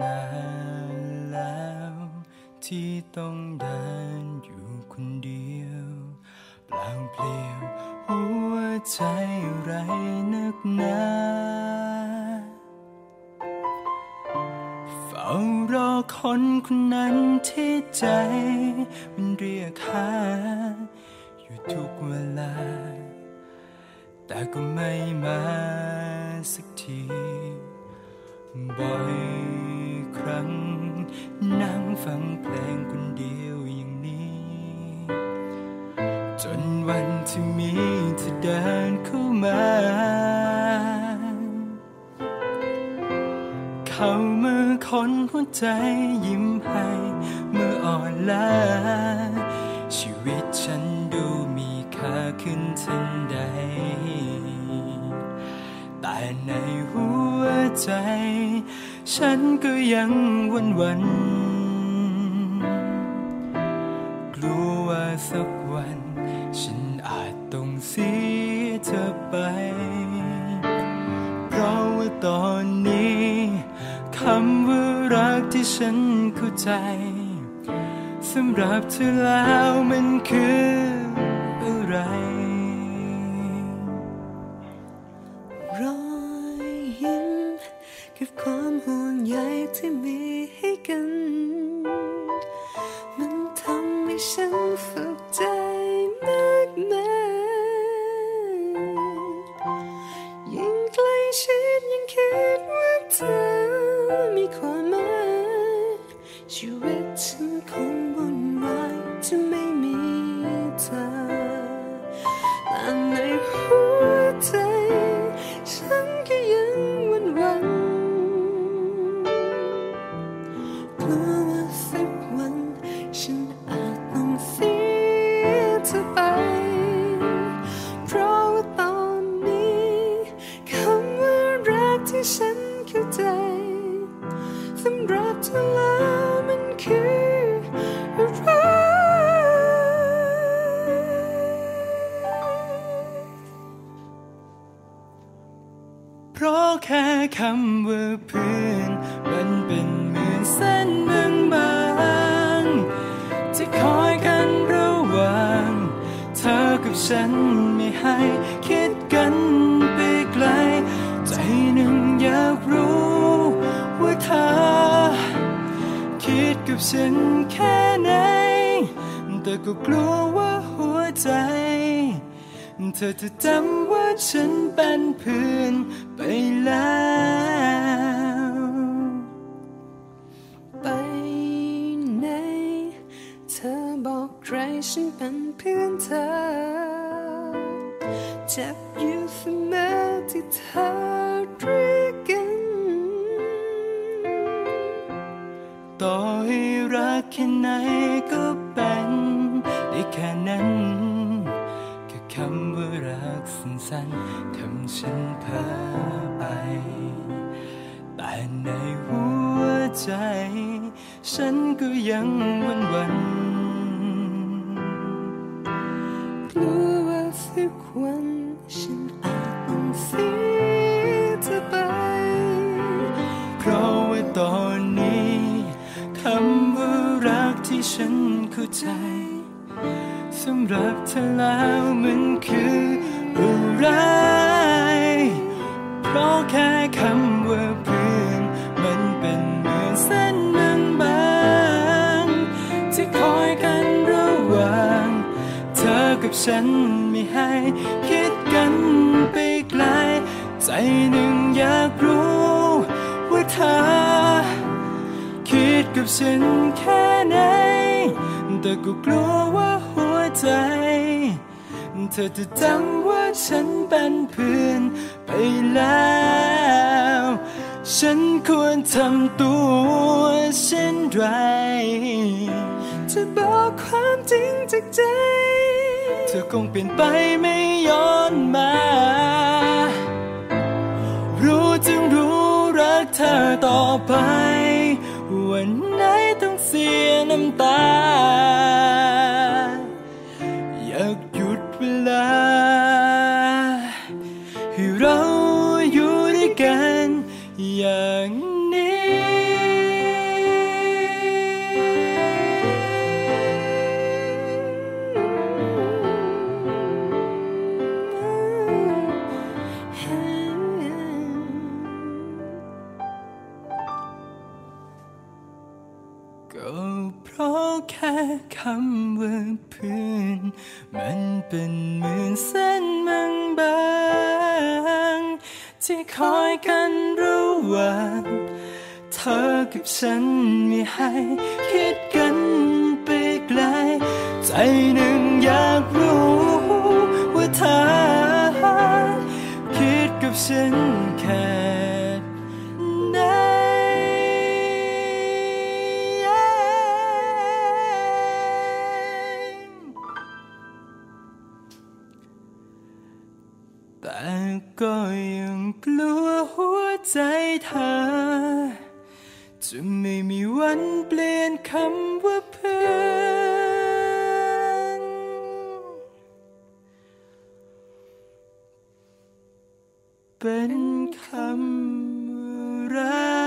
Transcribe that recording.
นานแล้ว ที่ต้องเดินอยู่คนเดียวเปล่าเปลี่ยว หัวใจไรนักหนาเฝ้ารอคนคนนั้นที่ใจ มันเรียกหา อยู่ทุกเวลา แต่ก็ไม่มาสักที บ่อยครั้ง นั่งฟังเพลงคนเดียวอย่างนี้ จนวันที่มีเธอเดินเข้ามา เข้ามือคนหัวใจยิ้มให้เมื่ออ่อนล้าชีวิตฉันดูมีค่าขึ้นทันใด แต่ในหัวใจ ฉันก็ยังวันวัน กลัวว่าสักวัน ฉันอาจต้องเสียเธอไป เพราะว่าตอนนี้คำว่ารักที่ฉันเข้าใจสำหรับเธอแล้วมันคืออะไรรอยยิ้มกับความ ใยที่มีให้กัน มันทำให้ฉันฝึกใจมากมายยิ่งใกล้ชิดยิ่งคิดว่าเธอมีความหมายชีวิตฉันคง เธอไป เพราะว่าตอนนี้คำว่ารักที่ฉันเข้าใจสำหรับเธอแล้วมันคืออะไรเพราะแค่คำว่าเพื่อนมันเป็นเหมือนเส้นบางบาง ฉันไม่ให้คิดกันไปไกล ใจหนึ่งอยากรู้ว่าเธอคิดกับฉันแค่ไหน แต่ก็กลัวว่าหัวใจ เธอจะจำว่าฉันเป็นเพื่อนไปแล้ว จ็บอยู่เสมอที่เธอรีกกัน ต่อให้รักแค่ไหนก็เป็นได้แค่นั้น แค่คำว่ารักสั้นๆทำฉันเพ้อไป แต่ในหัวใจ ฉันก็ยังวันวันกลัวว่า สักวันฉันอาจต้องเสียเธอไป เพราะว่าตอนนี้คำว่ารักที่ฉันเข้าใจสำหรับเธอแล้วมันคืออะไรเพราะแค่คำว่า ฉันไม่ให้ คิดกันไปไกล ใจหนึ่งอยากรู้ ว่าเธอ คิดกับฉันแค่ไหน แต่ก็กลัวว่าหัวใจ เธอจะจำว่าฉันเป็นเพื่อนไปแล้วฉันควรทำตัวเช่นไร จะบอกความจริงจากใจ เธอคงเปลี่ยนไปไม่ย้อนมา รู้จึงรู้รักเธอต่อไป วันไหนต้องเสียน้ำตา คำว่าเพื่อนมันเป็นเหมือนเส้นมังบางๆที่คอยกันระหว่างเธอกับฉันไม่ให้คิดกันไปไกล ใจหนึ่งอยากรู้ว่าเธอคิดกับฉันแค่ เธอ จะไม่มีวันเปลี่ยนคำว่าเพื่อนเป็นคำรัก